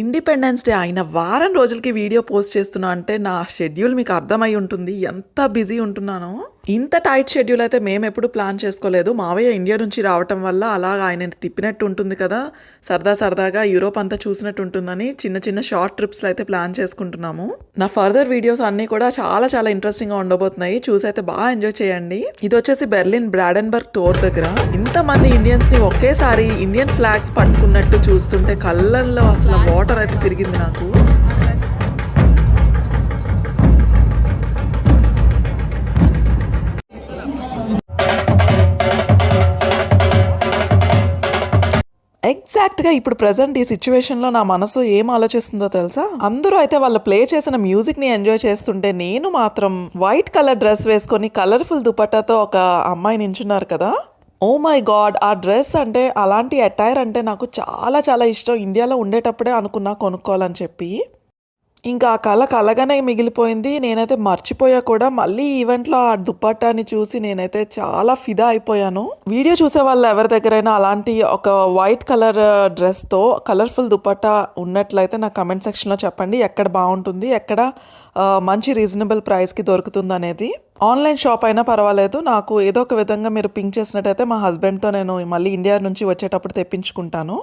Independence day అయిన వారం రోజులకి వీడియో పోస్ట్ చేస్తున్నా అంటే నా షెడ్యూల్ మీకు అర్థమై ఉంటుంది. ఎంత బిజీ ఉంటున్నానో. ఇంత టైట్ షెడ్యూల్ అయితే మేము ఎప్పుడు ప్లాన్ చేసుకోలేదు. మావయ్య ఇండియా నుంచి రావటం వల్ల అలా ఆయన తిప్పినట్టు ఉంటుంది కదా. సరదా సరదాగా యూరోప్ అంతా చూసినట్టు ఉంటుందని చిన్న చిన్న షార్ట్ ట్రిప్స్ అయితే ప్లాన్ చేసుకుంటున్నాము. నా ఫర్దర్ వీడియోస్ అన్నీ కూడా చాలా చాలా ఇంట్రెస్టింగ్గా ఉండబోతున్నాయి. చూసి అయితే బాగా ఎంజాయ్ చేయండి. ఇది వచ్చేసి బెర్లిన్ బ్రాడెన్బర్గ్ టోర్ దగ్గర. ఇంతమంది ఇండియన్స్ని ఒకేసారి ఇండియన్ ఫ్లాగ్స్ పట్టుకున్నట్టు చూస్తుంటే కళ్ళల్లో అసలు వాటర్ అయితే తిరిగింది నాకు. ఎగ్జాక్ట్గా ఇప్పుడు ప్రజెంట్ ఈ సిచ్యువేషన్లో నా మనసు ఏం ఆలోచిస్తుందో తెలుసా? అందరూ అయితే వాళ్ళు ప్లే చేసిన మ్యూజిక్ని ఎంజాయ్ చేస్తుంటే నేను మాత్రం వైట్ కలర్ డ్రెస్ వేసుకొని కలర్ఫుల్ దుపట్టాతో ఒక అమ్మాయి నించున్నారు కదా? ఓ మై గాడ్ ఆ డ్రెస్ అంటే అలాంటి అటైర్ అంటే నాకు చాలా చాలా ఇష్టం. ఇండియాలో ఉండేటప్పుడే అనుకున్నా కొనుక్కోవాలని చెప్పి. ఇంకా ఆ కళ కలగానే మిగిలిపోయింది. నేనైతే మర్చిపోయా కూడా. మళ్ళీ ఈవెంట్లో ఆ దుప్పట్టాని చూసి నేనైతే చాలా ఫిదా అయిపోయాను. వీడియో చూసే వాళ్ళు ఎవరి దగ్గరైనా అలాంటి ఒక వైట్ కలర్ డ్రెస్తో కలర్ఫుల్ దుప్పట్టా ఉన్నట్లయితే నా కమెంట్ సెక్షన్లో చెప్పండి. ఎక్కడ బాగుంటుంది? ఎక్కడ మంచి రీజనబుల్ ప్రైస్కి దొరుకుతుంది అనేది. ఆన్లైన్ షాప్ అయినా పర్వాలేదు. నాకు ఏదో ఒక విధంగా మీరు పింక్ చేసినట్టయితే మా హస్బెండ్తో నేను మళ్ళీ ఇండియా నుంచి వచ్చేటప్పుడు తెప్పించుకుంటాను.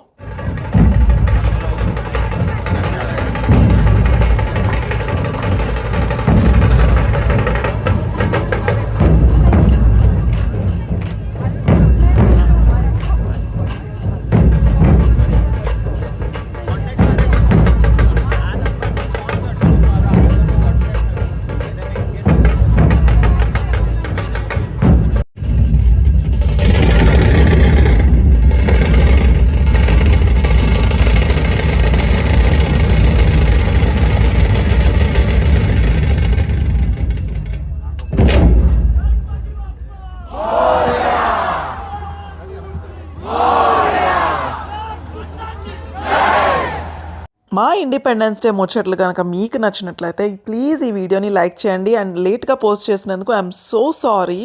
మా ఇండిపెండెన్స్ డే ముచ్చట్లు కనుక మీకు నచ్చినట్లయితే ప్లీజ్ ఈ వీడియోని లైక్ చేయండి. అండ్ లేట్గా పోస్ట్ చేసినందుకు ఐఎమ్ సో సారీ